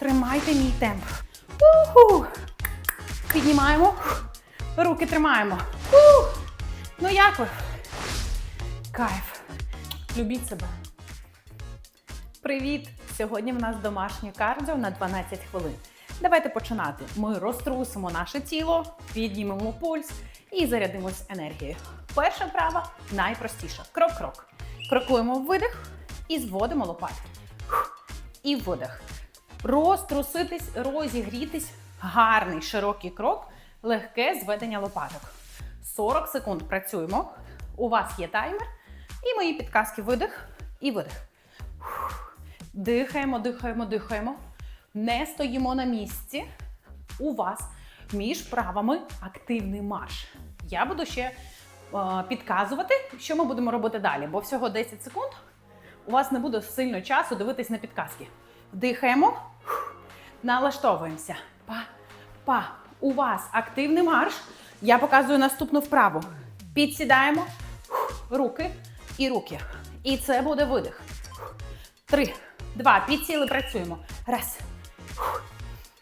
Тримайте мій темп. Уху. Піднімаємо. Руки тримаємо. Ух. Ну як ви? Кайф. Любіть себе. Привіт! Сьогодні в нас домашнє кардіо на 12 хвилин. Давайте починати. Ми розтрусимо наше тіло, піднімемо пульс і зарядимось енергією. Перша вправа найпростіша. Крок-крок. Крокуємо в видих і зводимо лопатки. І видих. Розтруситись, розігрітись. Гарний широкий крок, легке зведення лопаток. 40 секунд працюємо. У вас є таймер. І мої підказки видих і видих. Дихаємо, дихаємо, дихаємо. Не стоїмо на місці. У вас між правами активний марш. Я буду ще е, підказувати, що ми будемо робити далі, бо всього 10 секунд. У вас не буде сильно часу дивитись на підказки. Дихаємо, налаштовуємося. Па, па. У вас активний марш. Я показую наступну вправу. Підсідаємо руки і руки. І це буде видих. Три, два. Підсіли, працюємо. Раз.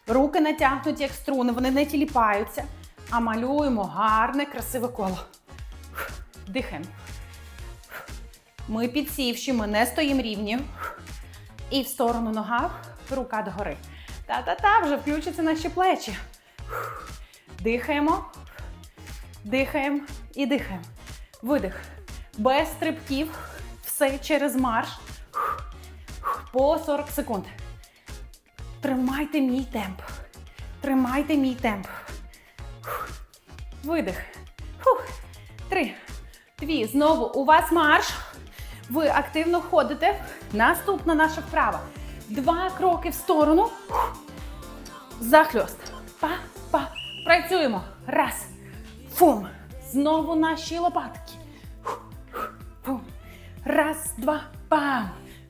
Руки натягнуті, як струни, вони не тіліпаються, а малюємо гарне, красиве коло. Дихаємо. Ми підсівші, ми не стоїмо рівні. І в сторону нога, рука догори. Та-та-та, вже включаться наші плечі. Дихаємо, дихаємо і дихаємо. Видих. Без стрибків. Все через марш. По 40 секунд. Тримайте мій темп. Тримайте мій темп. Видих. Три. Дві. Знову у вас марш. Ви активно ходите. Наступна наша вправа. Два кроки в сторону. Захльост. Па-па. Працюємо. Раз. Фум. Знову наші лопатки. Фум. Раз, два, пам.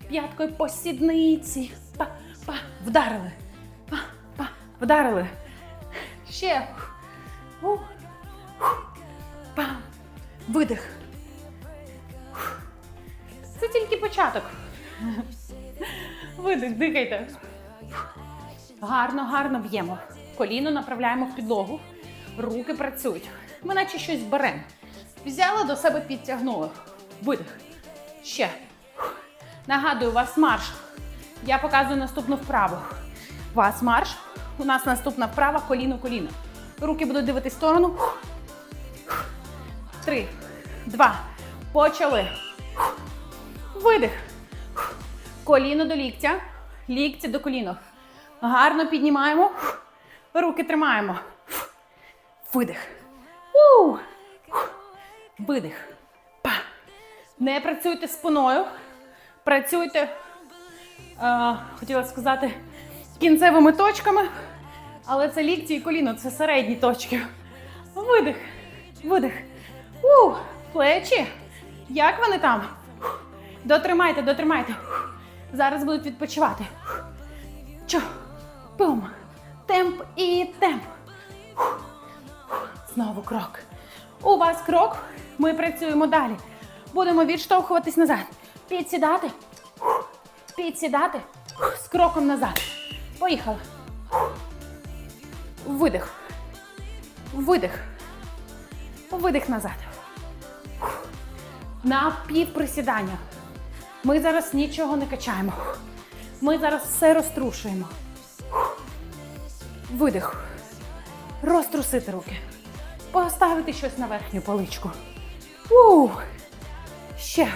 П'яткою по сідниці. Па-па. Вдарили. Па-па. Вдарили. Ще. Пам. Видих. Тільки початок. Видих, дихайте. Гарно, гарно б'ємо. Коліно направляємо в підлогу. Руки працюють. Ми наче щось беремо. Взяли до себе, підтягнули. Видих. Ще. Нагадую, у вас марш. Я показую наступну вправу. У вас марш. У нас наступна вправа коліно-коліно. Руки будуть дивитись в сторону. Три, два. Почали. Видих. Коліно до ліктя. Лікті до коліна. Гарно піднімаємо. Руки тримаємо. Видих. Видих. Па. Не працюйте спиною. Працюйте, е, хотіла сказати, кінцевими точками. Але це лікті і коліно, це середні точки. Видих. Видих. У. Плечі. Як вони там? Дотримайте, дотримайте. Зараз будуть відпочивати. Чо. Пум. Темп і темп. Знову крок. У вас крок. Ми працюємо далі. Будемо відштовхуватись назад. Підсідати. Підсідати. З кроком назад. Поїхали. Видих. Видих. Видих назад. На півприсідання. Ми зараз нічого не качаємо. Ми зараз все розтрушуємо. Видих. Розтрусити руки. Поставити щось на верхню поличку. У. Ще.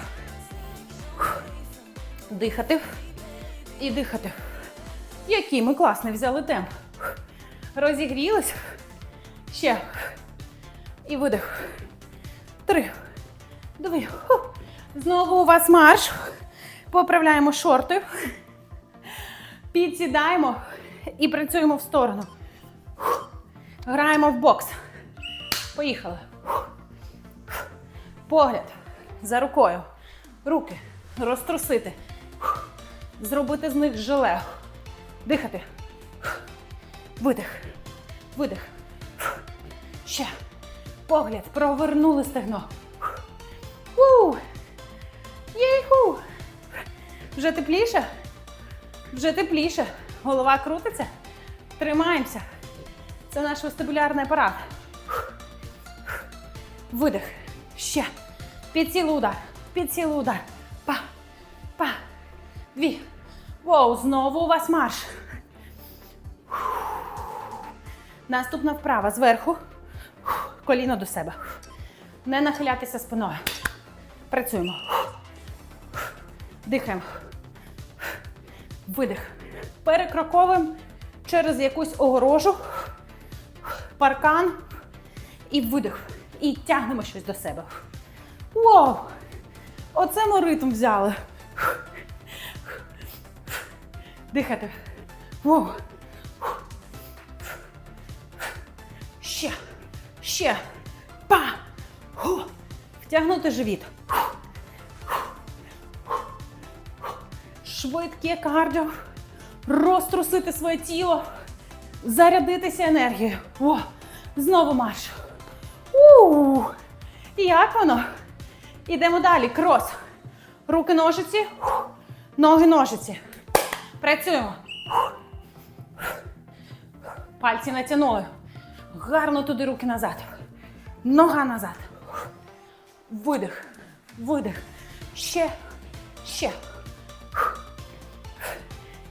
Дихати. І дихати. Який ми класний взяли темп. Розігрілись. Ще. І видих. Три. Дві. Знову у вас марш. Поправляємо шорти. Підсідаємо і працюємо в сторону. Граємо в бокс. Поїхали. Погляд за рукою. Руки розтрусити. Зробити з них желе. Дихати. Видих. Видих. Ще. Погляд. Провернули стегно. Вже тепліше? Вже тепліше. Голова крутиться. Тримаємося. Це наш вестибулярний апарат. Видих. Ще. Під цілий удар. Під цілий удар. Па. Па. Дві. Воу, знову у вас марш. Наступна вправа зверху. Коліно до себе. Не нахилятися спиною. Працюємо. Дихаємо. Видих. Перекроковуємо через якусь огорожу, паркан і видих. І тягнемо щось до себе. Вау! Оце ми ритм взяли. Дихати. Вау. Ще. Ще. Па. Втягнути живіт. Швидке кардіо. Розтрусити своє тіло. Зарядитися енергією. О, знову марш. у Як воно? Ідемо далі. Крос. Руки ножиці. Ноги ножиці. Працюємо. Пальці натягнули. Гарно туди руки назад. Нога назад. Видих. Видих. Ще. Ще.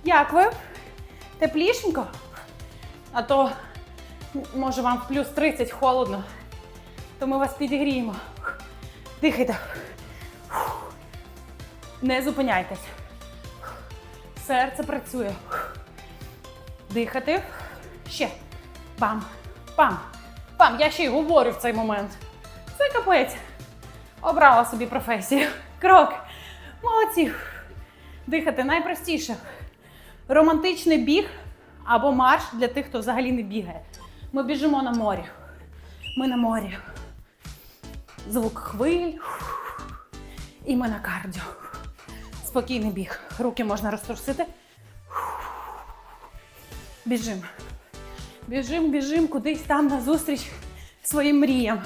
Як ви? Теплішенько? А то, може, вам плюс 30 холодно. То ми вас підігріємо. Дихайте. Не зупиняйтесь. Серце працює. Дихати. Ще. Пам. Пам. Пам. Я ще й говорю в цей момент. Це капець. Обрала собі професію. Крок. Молодці. Дихати найпростіше. Романтичний біг або марш для тих, хто взагалі не бігає. Ми біжимо на морі. Ми на морі. Звук хвиль. І ми на кардіо. Спокійний біг. Руки можна розтрусити. Біжим. Біжим, біжим кудись там назустріч своїм мріям.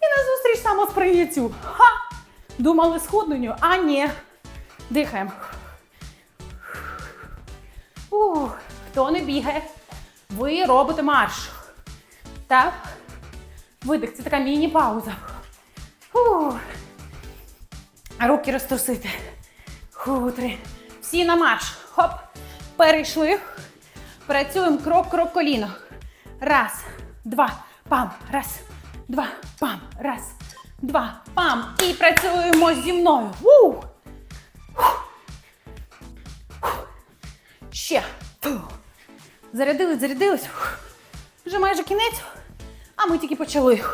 І назустріч самосприйняттю. Ха! Думали схудненню, а ні. Дихаємо. Хто не бігає, ви робите марш. Так? Видих, це така міні-пауза. Руки розтрусити. Ху, три. Всі на марш. Хоп. Перейшли. Працюємо крок, крок, коліно. Раз, два, пам. Раз, два, пам. Раз, два, пам. І працюємо зі мною. Ух. Ще. Зарядились, зарядились. Вже майже кінець, а ми тільки почали.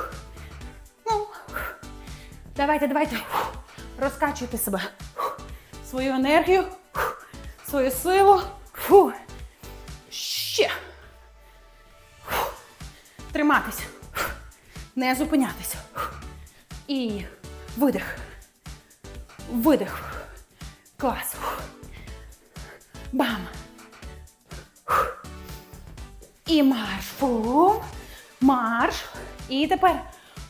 Ну, давайте, давайте. Розкачуйте себе. Свою енергію, свою силу. Ще. Фу. Триматися. Не зупинятися. І видих. Видих. Клас. Бам! І марш. Фу. Марш. І тепер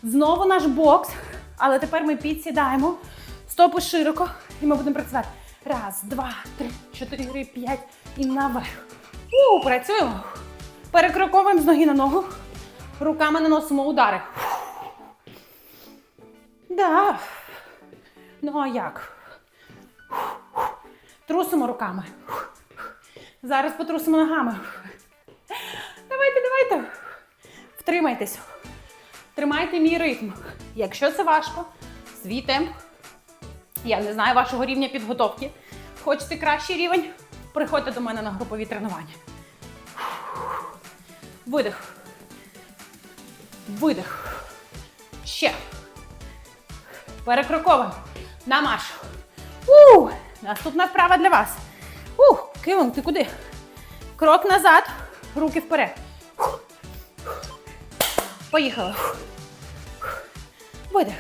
знову наш бокс. Але тепер ми підсідаємо. Стопи широко. І ми будемо працювати. Раз, два, три, чотири, п'ять. І наверх. У, працюємо. Перекроковуємо з ноги на ногу. Руками наносимо удари. Да. Ну а як? Трусимо руками. Зараз потрусимо ногами. Втримайтесь. Тримайте мій ритм. Якщо це важко, свій темп. Я не знаю вашого рівня підготовки. Хочете кращий рівень? Приходьте до мене на групові тренування. Видих. Видих. Ще. Перекроковуємо. На марш. У! Наступна вправа для вас. Ух, Кивон, ти куди? Крок назад, руки вперед. Поїхали. Видих.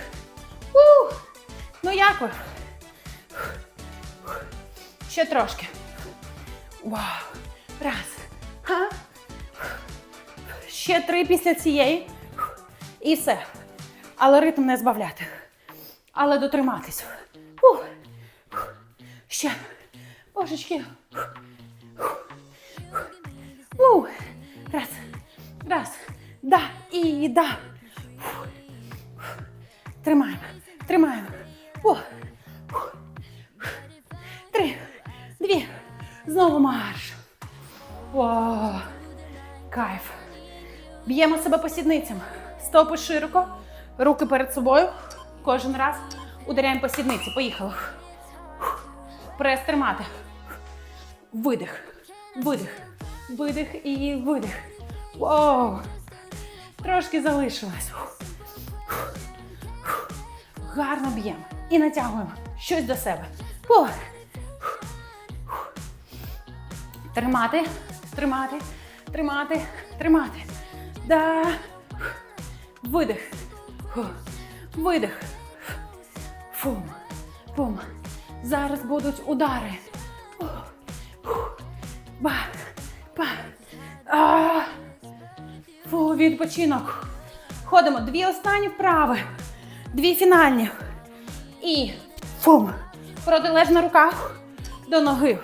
Ну як ви? Ще трошки. Вау. Раз. Ха. Ще три після цієї. І все. Але ритм не збавляти. Але дотриматись. Фух. Ще. Божечки. Раз. Раз. Да. Фух. Тримаємо, тримаємо. Фух. Три, дві. Знову марш. Вау. Кайф. Б'ємо себе по сідницям. Стопи широко, руки перед собою. Кожен раз ударяємо по сідниці. Поїхали. Прес тримати. Видих. Видих. Видих і видих. Вау. Трошки залишилось. Гарно б'ємо. І натягуємо щось до себе. Фух. Тримати, тримати, тримати, тримати. Да. Видих. Видих. Фум. Фум. Зараз будуть удари. Фух. Фух. Ба. Ба. А. Фу, відпочинок. Ходимо. Дві останні вправи. Дві фінальні. І фум. Протилежна рука до ноги.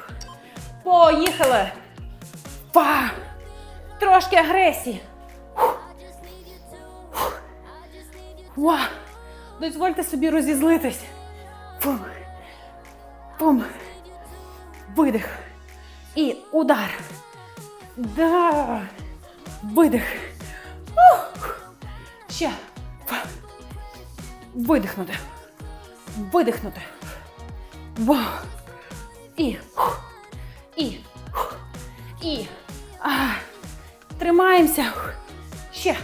Поїхали. Па. Трошки агресії. Ва! Дозвольте собі розізлитись. Пум. Пум. Видих. І удар. Да. Видих. Ще. Видихнути. Видихнути. Вау. І. І. І. А. Тримаємося. Ще.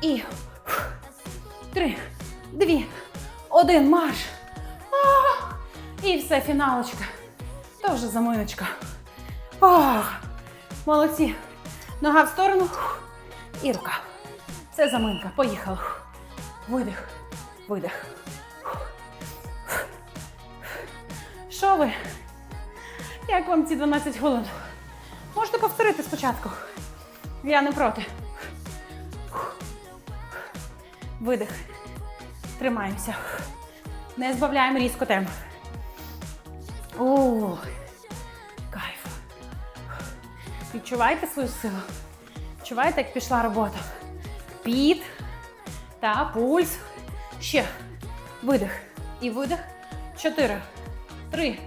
І. Три, дві, один, марш. А, І все, фіналочка. То вже заминочка. Молодці. Нога в сторону. І рука. Це заминка. Поїхали. Видих. Видих. Що ви? Як вам ці 12 хвилин? Можете повторити спочатку. Я не проти. Видих. Тримаємося. Не збавляємо різко темп. О, кайф. Відчуваєте свою силу? Відчуваєте, як пішла робота? Піт та пульс. Ще. Видих. І видих. Чотири. Три.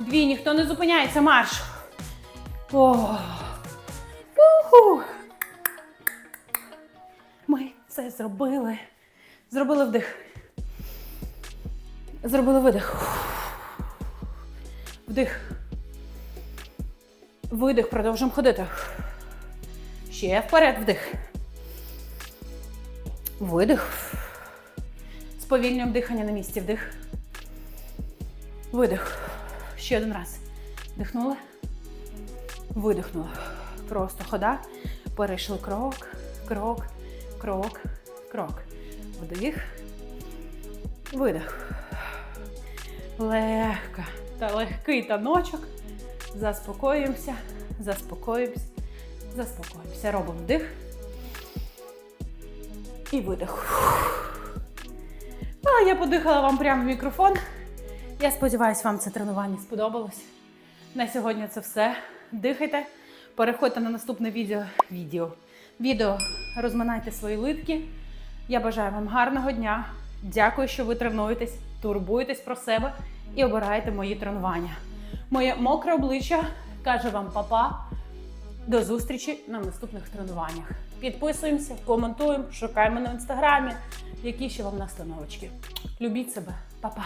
Дві. Ніхто не зупиняється. Марш. О. Ми це зробили. Зробили вдих. Зробили видих. Вдих. Видих. Продовжуємо ходити. Ще вперед вдих. Видих. Сповільнюємо дихання на місці. Вдих. Видих. Ще один раз. Вдихнули. Видихнули. Просто хода. Перейшли крок, крок, крок, крок. Вдих. Видих. Легка та легкий таночок. Заспокоюємося, заспокоюємося, заспокоюємося. Робимо вдих. І видих. А я подихала вам прямо в мікрофон. Я сподіваюся, вам це тренування сподобалось. На сьогодні це все. Дихайте. Переходьте на наступне відео. Відео. Відео розминайте свої литки. Я бажаю вам гарного дня. Дякую, що ви тренуєтесь, турбуєтесь про себе і обираєте мої тренування. Моє мокре обличчя каже вам папа. До зустрічі на наступних тренуваннях. Підписуємося, коментуємо, шукаємо на інстаграмі, які ще вам настановочки. Любіть себе, Па-па!